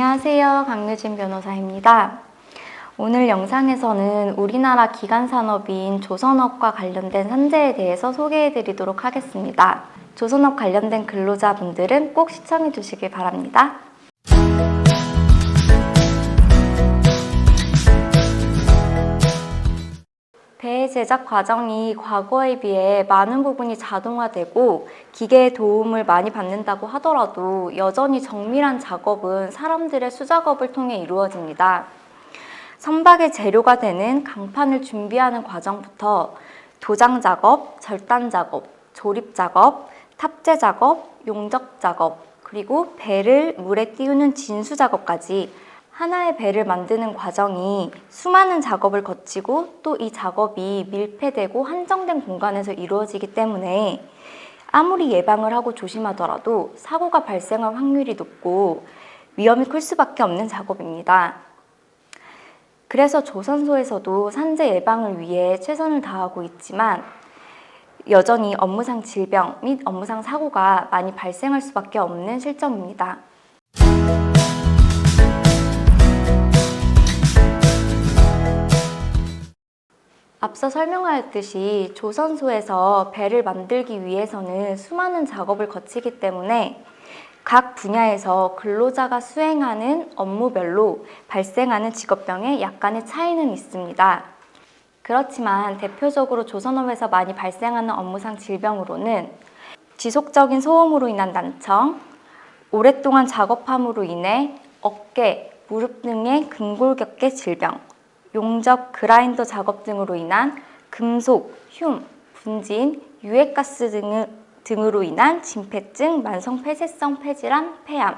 안녕하세요. 강유진 변호사입니다. 오늘 영상에서는 우리나라 기간 산업인 조선업과 관련된 산재에 대해서 소개해 드리도록 하겠습니다. 조선업 관련된 근로자분들은 꼭 시청해 주시길 바랍니다. 배 제작 과정이 과거에 비해 많은 부분이 자동화되고 기계의 도움을 많이 받는다고 하더라도 여전히 정밀한 작업은 사람들의 수작업을 통해 이루어집니다. 선박의 재료가 되는 강판을 준비하는 과정부터 도장 작업, 절단 작업, 조립 작업, 탑재 작업, 용접 작업, 그리고 배를 물에 띄우는 진수 작업까지 하나의 배를 만드는 과정이 수많은 작업을 거치고 또 이 작업이 밀폐되고 한정된 공간에서 이루어지기 때문에 아무리 예방을 하고 조심하더라도 사고가 발생할 확률이 높고 위험이 클 수밖에 없는 작업입니다. 그래서 조선소에서도 산재 예방을 위해 최선을 다하고 있지만 여전히 업무상 질병 및 업무상 사고가 많이 발생할 수밖에 없는 실정입니다. 앞서 설명하였듯이 조선소에서 배를 만들기 위해서는 수많은 작업을 거치기 때문에 각 분야에서 근로자가 수행하는 업무별로 발생하는 직업병에 약간의 차이는 있습니다. 그렇지만 대표적으로 조선업에서 많이 발생하는 업무상 질병으로는 지속적인 소음으로 인한 난청, 오랫동안 작업함으로 인해 어깨, 무릎 등의 근골격계 질병, 용접 그라인더 작업 등으로 인한 금속, 흉, 분진, 유해가스 등으로 인한 진폐증, 만성 폐쇄성 폐질환, 폐암,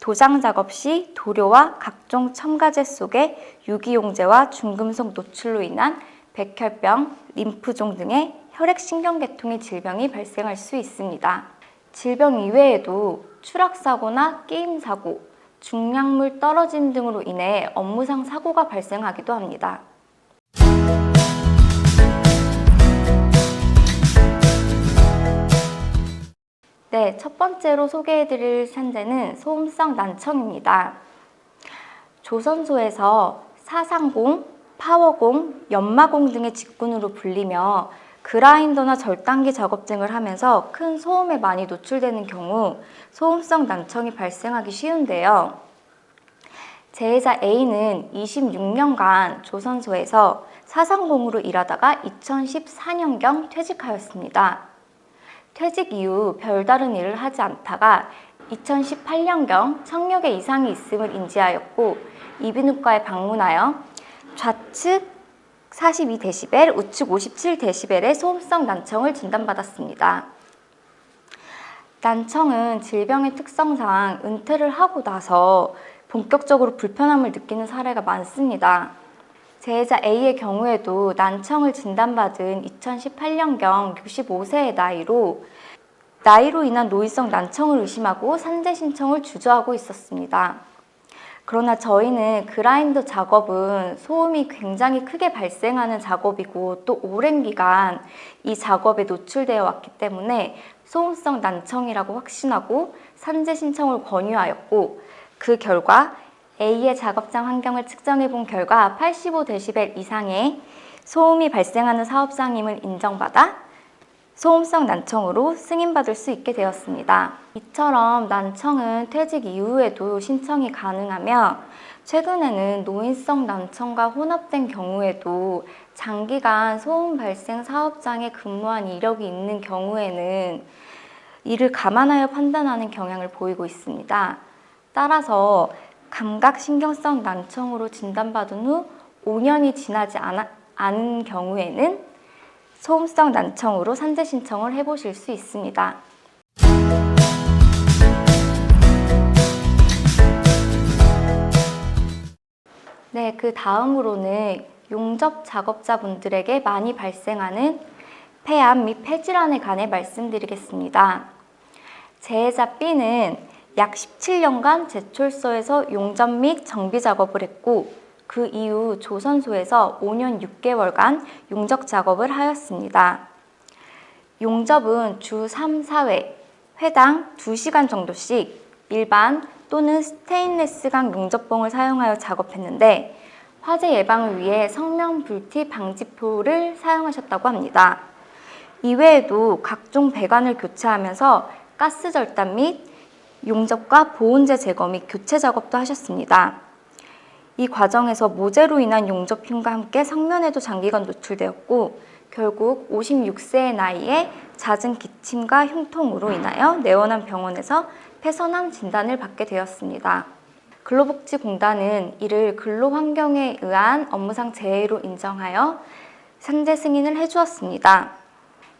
도장 작업 시 도료와 각종 첨가제 속의 유기용제와 중금속 노출로 인한 백혈병, 림프종 등의 혈액신경계통의 질병이 발생할 수 있습니다. 질병 이외에도 추락사고나 게임사고, 중량물 떨어짐 등으로 인해 업무상 사고가 발생하기도 합니다. 네, 첫 번째로 소개해드릴 산재는 소음성 난청입니다. 조선소에서 사상공, 파워공, 연마공 등의 직군으로 불리며 그라인더나 절단기 작업 등을 하면서 큰 소음에 많이 노출되는 경우 소음성 난청이 발생하기 쉬운데요. 재해자 A는 26년간 조선소에서 사상공으로 일하다가 2014년경 퇴직하였습니다. 퇴직 이후 별다른 일을 하지 않다가 2018년경 청력에 이상이 있음을 인지하였고 이비인후과에 방문하여 좌측 42dB, 우측 57dB의 소음성 난청을 진단받았습니다. 난청은 질병의 특성상 은퇴를 하고 나서 본격적으로 불편함을 느끼는 사례가 많습니다. 재해자 A의 경우에도 난청을 진단받은 2018년경 65세의 나이로 나이로 인한 노인성 난청을 의심하고 산재 신청을 주저하고 있었습니다. 그러나 저희는 그라인더 작업은 소음이 굉장히 크게 발생하는 작업이고 또 오랜 기간 이 작업에 노출되어 왔기 때문에 소음성 난청이라고 확신하고 산재 신청을 권유하였고 그 결과 A의 작업장 환경을 측정해 본 결과 85dB 이상의 소음이 발생하는 사업장임을 인정받아 소음성 난청으로 승인받을 수 있게 되었습니다. 이처럼 난청은 퇴직 이후에도 신청이 가능하며 최근에는 노인성 난청과 혼합된 경우에도 장기간 소음 발생 사업장에 근무한 이력이 있는 경우에는 이를 감안하여 판단하는 경향을 보이고 있습니다. 따라서 감각신경성 난청으로 진단받은 후 5년이 지나지 않은 경우에는 소음성 난청으로 산재 신청을 해보실 수 있습니다. 네, 그 다음으로는 용접 작업자분들에게 많이 발생하는 폐암 및 폐질환에 관해 말씀드리겠습니다. 재해자 B는 약 17년간 제철소에서 용접 및 정비 작업을 했고 그 이후 조선소에서 5년 6개월간 용접 작업을 하였습니다. 용접은 주 3, 4회, 회당 2시간 정도씩 일반 또는 스테인레스강 용접봉을 사용하여 작업했는데 화재 예방을 위해 성명 불티 방지포를 사용하셨다고 합니다. 이외에도 각종 배관을 교체하면서 가스 절단 및 용접과 보온재 제거 및 교체 작업도 하셨습니다. 이 과정에서 모재로 인한 용접흉과 함께 성면에도 장기간 노출되었고 결국 56세의 나이에 잦은 기침과 흉통으로 인하여 내원한 병원에서 폐선암 진단을 받게 되었습니다. 근로복지공단은 이를 근로환경에 의한 업무상 재해로 인정하여 상재 승인을 해주었습니다.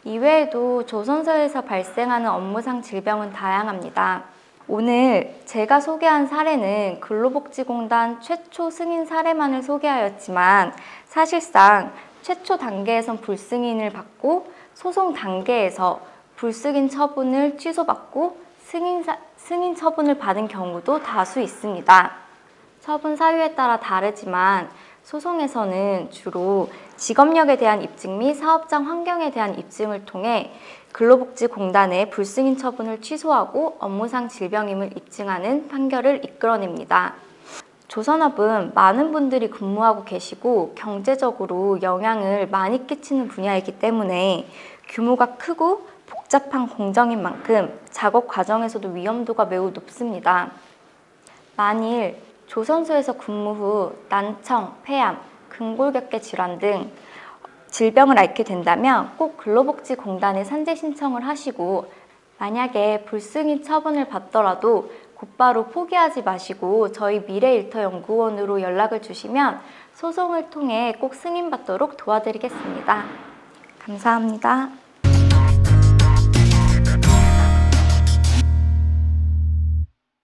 이외에도 조선소에서 발생하는 업무상 질병은 다양합니다. 오늘 제가 소개한 사례는 근로복지공단 최초 승인 사례만을 소개하였지만 사실상 최초 단계에선 불승인을 받고 소송 단계에서 불승인 처분을 취소받고 승인, 사- 승인 처분을 받은 경우도 다수 있습니다. 처분 사유에 따라 다르지만 소송에서는 주로 직업력에 대한 입증 및 사업장 환경에 대한 입증을 통해 근로복지공단의 불승인 처분을 취소하고 업무상 질병임을 입증하는 판결을 이끌어냅니다. 조선업은 많은 분들이 근무하고 계시고 경제적으로 영향을 많이 끼치는 분야이기 때문에 규모가 크고 복잡한 공정인 만큼 작업 과정에서도 위험도가 매우 높습니다. 만일 조선소에서 근무 후 난청, 폐암, 근골격계 질환 등 질병을 앓게 된다면 꼭 근로복지공단에 산재 신청을 하시고 만약에 불승인 처분을 받더라도 곧바로 포기하지 마시고 저희 미래일터연구원으로 연락을 주시면 소송을 통해 꼭 승인받도록 도와드리겠습니다. 감사합니다.